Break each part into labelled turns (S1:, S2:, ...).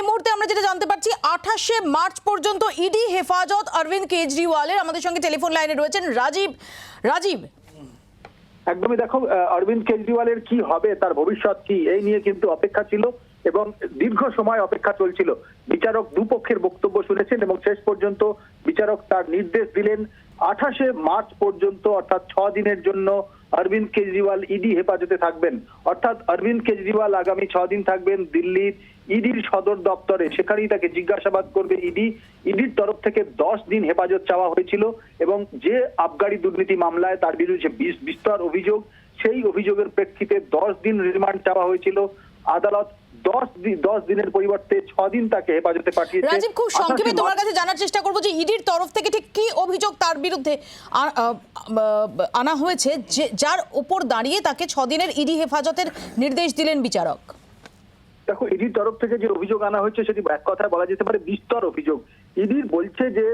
S1: এই মুহূর্তে আমরা যেটা জানতে পারছি, আঠাশে মার্চ পর্যন্ত ইডি হেফাজত অরবিন্দ কেজরিওয়ালের আমাদের সঙ্গে টেলিফোন লাইনে রয়েছেন রাজীব। রাজীব।
S2: একদমই দেখো অরবিন্দ কেজরিওয়ালের কি হবে, তার ভবিষ্যৎ কি, এই নিয়ে কিন্তু অপেক্ষা ছিল এবং দীর্ঘ সময় অপেক্ষা চলছিল। বিচারক দুপক্ষের বক্তব্য শুনেছেন এবং শেষ পর্যন্ত বিচারক তার নির্দেশ দিলেন আঠাশে মার্চ পর্যন্ত, অর্থাৎ ছ দিনের জন্য অরবিন্দ কেজরিওয়াল ইডি হেফাজতে থাকবেন। অর্থাৎ অরবিন্দ কেজরিওয়াল আগামী ছ দিন থাকবেন দিল্লির ইডির সদর দপ্তরে। সেখানেই তাকে জিজ্ঞাসাবাদ করবে ইডি। ইডির তরফ থেকে দশ দিন হেফাজত চাওয়া হয়েছিল এবং যে আবগারি দুর্নীতি মামলায় তার বিরুদ্ধে বিস- বিস্তর অভিযোগ, সেই অভিযোগের প্রেক্ষিতে দশ দিন রিমান্ড চাওয়া হয়েছিল। আদালত দশ দশ দিনের পরিবর্তে ছ দিন তাকে হেফাজতে পাঠিয়েছে।
S1: রাজীব খুব সংক্ষেপে তোমার কাছে জানার চেষ্টা করব যে ইডির তরফ থেকে ঠিক কি অভিযোগ তার বিরুদ্ধে আনা হয়েছে যে যার উপর দাঁড়িয়ে তাকে ছ দিনের ইডি হেফাজতের নির্দেশ দিলেন বিচারক?
S2: দেখো ইডির তরফ থেকে যে অভিযোগ আনা হয়েছে সেটি এক কথায় বলা যেতে পারে বিস্তর অভিযোগ। ইডির বলছে যে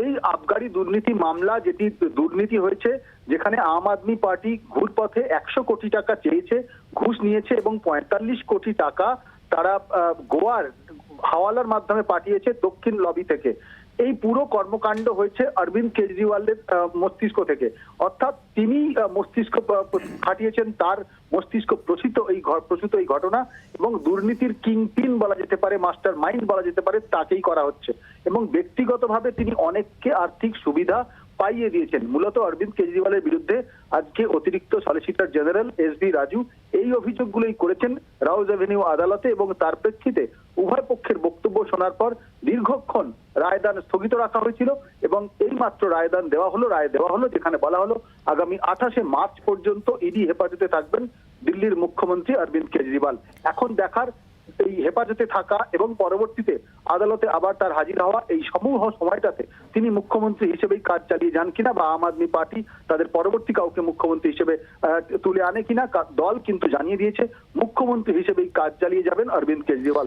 S2: এই আবগারি দুর্নীতি মামলা যেটি দুর্নীতি হয়েছে, যেখানে আম আদমি পার্টি ঘুরপথে একশো কোটি টাকা চেয়েছে, ঘুষ নিয়েছে এবং পঁয়তাল্লিশ কোটি টাকা তারা গোয়ার হাওয়ালার মাধ্যমে পাঠিয়েছে দক্ষিণ লবি থেকে। এই পুরো কর্মকাণ্ড হয়েছে অরবিন্দ কেজরিওয়ালের মস্তিষ্ক থেকে। অর্থাৎ তিনি মস্তিষ্ক খাটিয়েছেন তার মস্তিষ্ক প্রসিত এই প্রসূত এই ঘটনা এবং দুর্নীতির কিং পিন বলা যেতে পারে মাস্টার মাইন্ড বলা যেতে পারে, তাকেই করা হচ্ছে। এবং ব্যক্তিগতভাবে তিনি অনেককে আর্থিক সুবিধা পাইয়ে দিয়েছেন। মূলত অরবিন্দ কেজরিওয়ালের বিরুদ্ধে আজকে অতিরিক্ত solicitor general S V Raju এই অভিযোগগুলোই করেছেন রাউজ অ্যাভিনিউ আদালতে এবং তার প্রেক্ষিতে উভয় পক্ষের বক্তব্য শোনার পর দীর্ঘক্ষণ রায়দান স্থগিত রাখা হয়েছিল এবং এই মাত্র রায়দান দেওয়া হলো, রায় দেওয়া হলো, যেখানে বলা হলো আগামী আঠাশে মার্চ পর্যন্ত ইডি হেফাজতে থাকবেন দিল্লির মুখ্যমন্ত্রী অরবিন্দ কেজরিওয়াল। এখন দেখার এই হেফাজতে থাকা এবং পরবর্তীতে আদালতে আবার তার হাজির হওয়া এই সমূহ সময়টাতে তিনি মুখ্যমন্ত্রী হিসেবেই কাজ চালিয়ে যান কিনা বা আম আদমি পার্টি তাদের পরবর্তী কাউকে মুখ্যমন্ত্রী হিসেবে তুলে আনে কিনা দল কিন্তু জানিয়ে দিয়েছে, মুখ্যমন্ত্রী হিসেবেই কাজ চালিয়ে যাবেন অরবিন্দ কেজরিওয়াল।